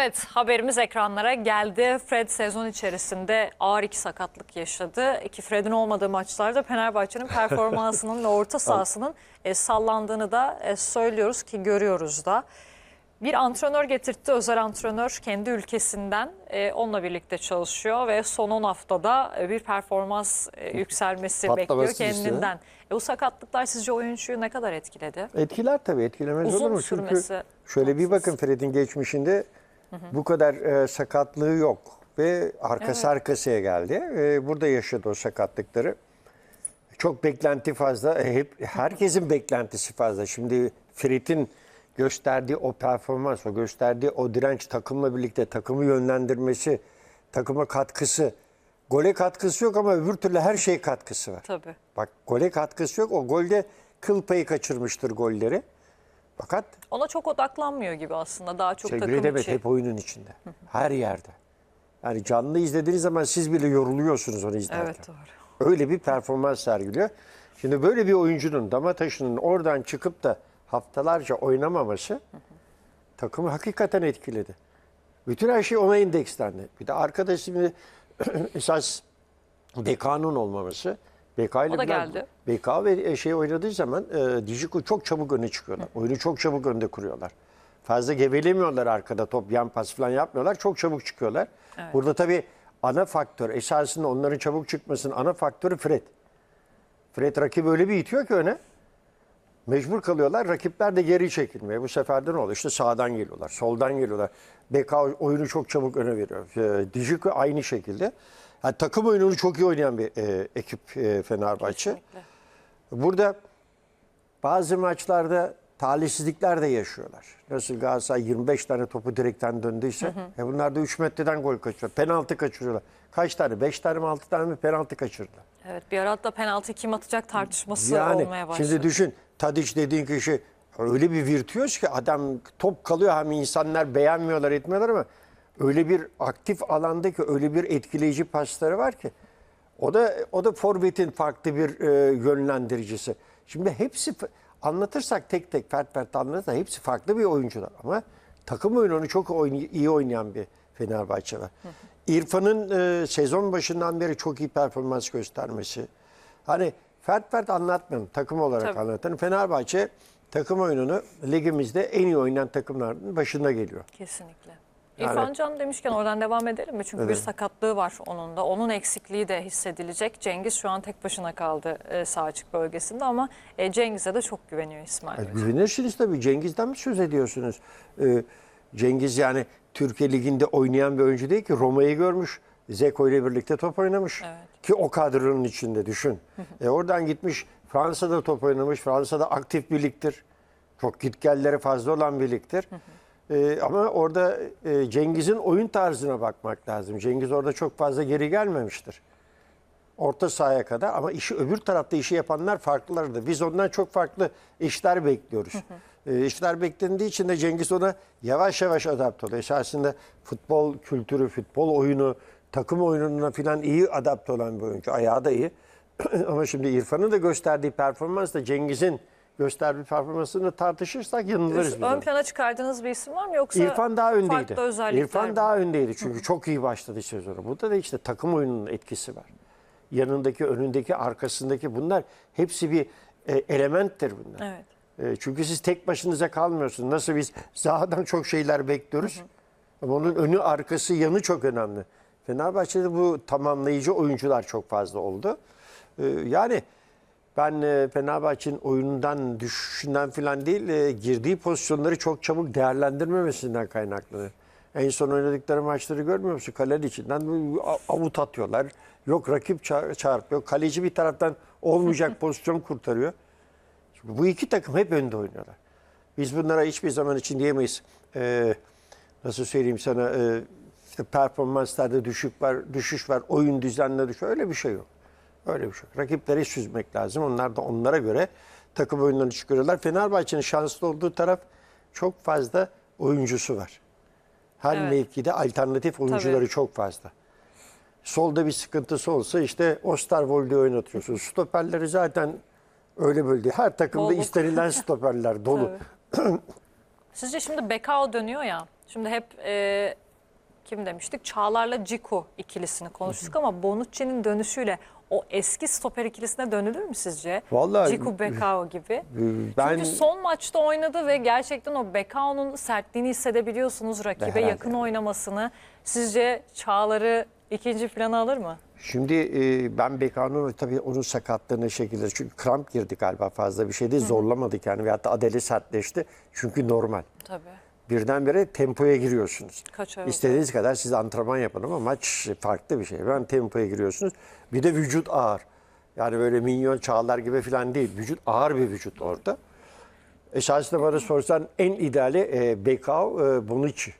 Evet haberimiz ekranlara geldi. Fred sezon içerisinde ağır iki sakatlık yaşadı. İki Fred'in olmadığı maçlarda Fenerbahçe'nin performansının ve orta sahasının e, sallandığını da e, söylüyoruz ki görüyoruz da. Bir antrenör getirtti, özel antrenör kendi ülkesinden e, onunla birlikte çalışıyor ve son 10 haftada e, bir performans e, yükselmesi bekliyor Patlaması kendinden. E, bu sakatlıklar sizce oyuncuyu ne kadar etkiledi? Etkiler tabii etkilemez Uzun olur mu? Çünkü sürmesi şöyle bir haksız. bakın Fred'in geçmişinde bu kadar e, sakatlığı yok ve arkası arkasıya geldi. E, burada yaşadı o sakatlıkları. Çok beklenti fazla. E, hep herkesin beklentisi fazla. Şimdi Fred'in gösterdiği o performans, o gösterdiği o direnç takımla birlikte takımı yönlendirmesi, takıma katkısı. Gole katkısı yok ama öbür türlü her şeye katkısı var. Tabii. Bak gole katkısı yok. O golde kıl payı kaçırmıştır golleri. Fakat Ona çok odaklanmıyor gibi aslında. Daha çok takım Demet içi. hep oyunun içinde. Her yerde. Yani canlı izlediğiniz zaman siz bile yoruluyorsunuz onu izlerken. Evet doğru. Öyle bir performans sergiliyor. Şimdi böyle bir oyuncunun dama taşının oradan çıkıp da haftalarca oynamaması takımı hakikaten etkiledi. Bütün her şey ona endekslendi. Bir de arkada şimdi esas Beka'nın olmaması. Beka ile O da geldi. Beka ve şey oynadığı zaman e, Dijiko çok çabuk öne çıkıyorlar. Oyunu çok çabuk önde kuruyorlar. Fazla gevelemiyorlar arkada top yan pas falan yapmıyorlar. Çok çabuk çıkıyorlar. Burada tabii ana faktör esasında onların çabuk çıkmasının ana faktörü Fred. Fred rakibi öyle bir itiyor ki öne. Mecbur kalıyorlar. Rakipler de geri çekilmeye. Bu sefer de ne oluyor? İşte sağdan geliyorlar, soldan geliyorlar. Beka oyunu çok çabuk öne veriyor. E, aynı şekilde. Yani takım oyununu çok iyi oynayan bir e, ekip e, Fenerbahçe. Kesinlikle. Burada bazı maçlarda talihsizlikler de yaşıyorlar. Nasıl Galatasaray 25 tane topu direkten döndüyse e bunlar da 3 metreden gol kaçırıyor. Penaltı kaçırıyorlar. Kaç tane? 5 tane mi 6 tane mi penaltı kaçırdılar. Evet bir ara hatta penaltı kim atacak tartışması Yani olmaya başladı. şimdi düşün Tadiç dediğin kişi öyle bir virtüöz ki adam top kalıyor hem insanlar beğenmiyorlar etmiyorlar ama öyle bir aktif alandaki öyle bir etkileyici pasları var ki o da o da forvetin farklı bir e, yönlendiricisi. Şimdi hepsi anlatırsak tek tek fert fert anlatırsak hepsi farklı bir oyuncular ama takım oyununu çok oyn- iyi oynayan bir Fenerbahçe var. İrfan'ın e, sezon başından beri çok iyi performans göstermesi. Hani fert fert anlatmıyorum takım olarak Tabii. anlatıyorum. Fenerbahçe takım oyununu ligimizde en iyi oynayan takımların başında geliyor. Kesinlikle. Yani- İrfan Can demişken oradan devam edelim mi? Çünkü bir sakatlığı var onun da. Onun eksikliği de hissedilecek. Cengiz şu an tek başına kaldı e, sağ açık bölgesinde ama e, Cengiz'e de çok güveniyor İsmail. Yani Hoca. güvenirsiniz tabii. Cengiz'den mi söz ediyorsunuz? Ee, Cengiz yani Türkiye Ligi'nde oynayan bir oyuncu değil ki. Roma'yı görmüş. Zeko ile birlikte top oynamış. Evet. Ki o kadronun içinde düşün. e oradan gitmiş Fransa'da top oynamış. Fransa'da aktif bir ligdir. Çok gitgelleri fazla olan bir ligdir. Ee, ama orada e, Cengiz'in oyun tarzına bakmak lazım. Cengiz orada çok fazla geri gelmemiştir orta sahaya kadar ama işi öbür tarafta işi yapanlar farklılardı. Biz ondan çok farklı işler bekliyoruz. e, işler beklendiği için de Cengiz ona yavaş yavaş adapte oluyor. Esasında futbol kültürü, futbol oyunu, takım oyununa falan iyi adapte olan bir oyuncu. Ayağı da iyi. ama şimdi İrfan'ın da gösterdiği performans da Cengiz'in gösterdiği performansını tartışırsak yanılırız. Ön plana çıkardığınız bir isim var mı yoksa İrfan daha öndeydi. İrfan mi? daha öndeydi çünkü çok iyi başladı sezonu. Burada da işte takım oyununun etkisi var. Yanındaki, önündeki, arkasındaki bunlar hepsi bir e, elementtir bunlar. Evet. E, çünkü siz tek başınıza kalmıyorsunuz. Nasıl biz sahadan çok şeyler bekliyoruz. Ama onun önü, arkası, yanı çok önemli. Fenerbahçe'de bu tamamlayıcı oyuncular çok fazla oldu. E, yani ben e, Fenerbahçe'nin oyunundan, düşüşünden falan değil, e, girdiği pozisyonları çok çabuk değerlendirmemesinden kaynaklanır. En son oynadıkları maçları görmüyor musun? Kalenin içinden avut atıyorlar. Yok rakip ça- çarpıyor. Kaleci bir taraftan olmayacak pozisyon kurtarıyor. Şimdi bu iki takım hep önde oynuyorlar. Biz bunlara hiçbir zaman için diyemeyiz. Ee, nasıl söyleyeyim sana e, işte performanslarda düşük var, düşüş var, oyun düzeninde düşüş öyle bir şey yok. Öyle bir şey. Rakipleri süzmek lazım. Onlar da onlara göre takım oyunlarını çıkarıyorlar. Fenerbahçe'nin şanslı olduğu taraf çok fazla oyuncusu var. Her Evet. mevkide alternatif oyuncuları Tabii. çok fazla. Solda bir sıkıntısı olsa işte Osterwold'i oynatıyorsun. Stoperleri zaten öyle böyle değil. Her takımda Bolluk. istenilen stoperler dolu. Sizce şimdi Bekao dönüyor ya. Şimdi hep e, kim demiştik? Çağlar'la Ciku ikilisini konuştuk ama Bonucci'nin dönüşüyle o eski stoper ikilisine dönülür mü sizce? Vallahi- Ciku Bekao gibi. Ben Çünkü son maçta oynadı ve gerçekten o Bekao'nun sertliğini hissedebiliyorsunuz rakibe Herhalde. yakın oynamasını. Sizce Çağlar'ı ikinci plana alır mı? Şimdi e, ben Bekan'ın tabii onun sakatlığını şekilde çünkü kramp girdi galiba fazla bir şey değil zorlamadı kendini veyahut da adeli sertleşti. Çünkü normal. Tabii. Birdenbire tempoya giriyorsunuz. Kaç ay oldu? İstediğiniz kadar siz antrenman yapın ama maç farklı bir şey. Ben tempoya giriyorsunuz. Bir de vücut ağır. Yani böyle minyon çağlar gibi falan değil. Vücut ağır bir vücut orada. Esasında bana sorsan en ideali e, Bekao, e, Bonucci.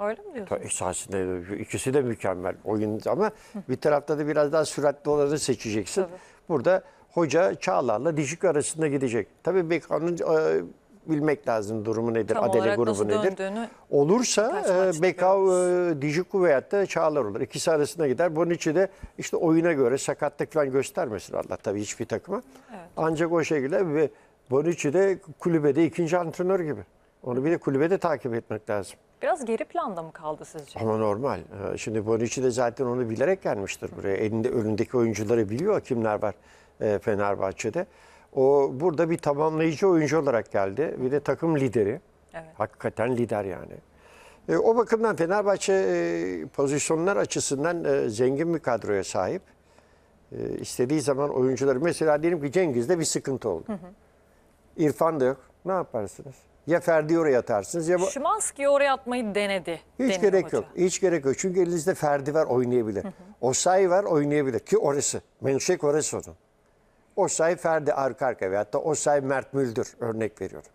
Öyle mi diyorsun? Esasında ikisi de mükemmel oyun ama bir tarafta da biraz daha süratli olanı seçeceksin. Burada hoca Çağlar'la Dijik arasında gidecek. Tabii Bekao'nun e, bilmek lazım durumu nedir, Tam adele grubu nedir. Olursa e, Bekao, e, Dijiku veyahut da Çağlar olur. İkisi arasında gider. Bonucci de işte oyuna göre sakatlık falan göstermesin Allah tabii hiçbir takıma. Ancak o şekilde ve Bonucci de kulübede ikinci antrenör gibi. Onu bir de kulübede takip etmek lazım. biraz geri planda mı kaldı sizce? Ama normal. Ee, Şimdi Bonucci de zaten onu bilerek gelmiştir buraya. Elinde önündeki oyuncuları biliyor kimler var e, Fenerbahçe'de. O burada bir tamamlayıcı oyuncu olarak geldi. Bir de takım lideri. Evet. Hakikaten lider yani. E, o bakımdan Fenerbahçe e, pozisyonlar açısından e, zengin bir kadroya sahip. E, istediği zaman oyuncuları mesela diyelim ki Cengiz'de bir sıkıntı oldu. İrfan da yok. Ne yaparsınız? Ya Ferdi oraya atarsınız ya bu- Şimanski'yi oraya atmayı denedi. hiç gerek hoca. yok. Hiç gerek yok. Çünkü elinizde Ferdi var oynayabilir. Osayi var oynayabilir. Ki orası. Menşek orası onun. Osayi Ferdi arka arka veyahut da Osayi Mert Müldür örnek veriyorum.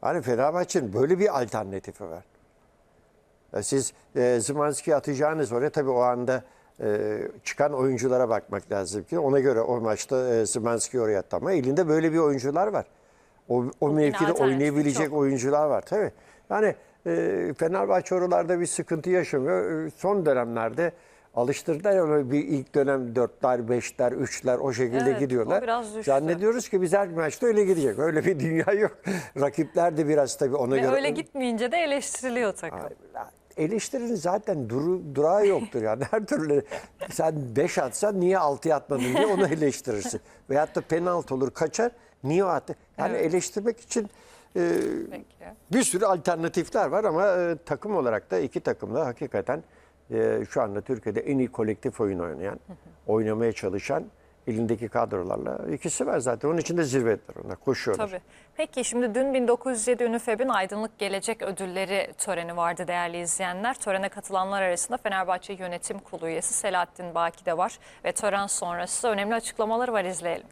Hani Fenerbahçe'nin böyle bir alternatifi var. Ya Siz e, Zımanski'yi atacağınız oraya tabii o anda e, çıkan oyunculara bakmak lazım ki ona göre o maçta e, Zımanski oraya attı ama elinde böyle bir oyuncular var. O, o mevkide oynayabilecek çok. oyuncular var tabii. Yani e, Fenerbahçe oralarda bir sıkıntı yaşamıyor. E, son dönemlerde alıştırdılar öyle bir ilk dönem dörtler, beşler, üçler o şekilde Evet, gidiyorlar. o biraz düştü. Zannediyoruz ki biz her maçta öyle gidecek. Öyle bir dünya yok. Rakipler de biraz tabii ona Ve göre. öyle gitmeyince de eleştiriliyor takım. Eleştirinin zaten duru, durağı yoktur yani her türlü sen 5 atsan niye 6 atmadın diye onu eleştirirsin. Veyahut da penaltı olur kaçar niye o attı? Yani eleştirmek için e, Peki. bir sürü alternatifler var ama e, takım olarak da iki takım da hakikaten e, şu anda Türkiye'de en iyi kolektif oyun oynayan, oynamaya çalışan elindeki kadrolarla ikisi var zaten. Onun için de zirveler onlar, koşuyorlar. Tabii. Peki şimdi dün 1907 Ünifeb'in Aydınlık Gelecek Ödülleri töreni vardı değerli izleyenler. Törene katılanlar arasında Fenerbahçe Yönetim Kurulu üyesi Selahattin Baki de var ve tören sonrası önemli açıklamaları var izleyelim.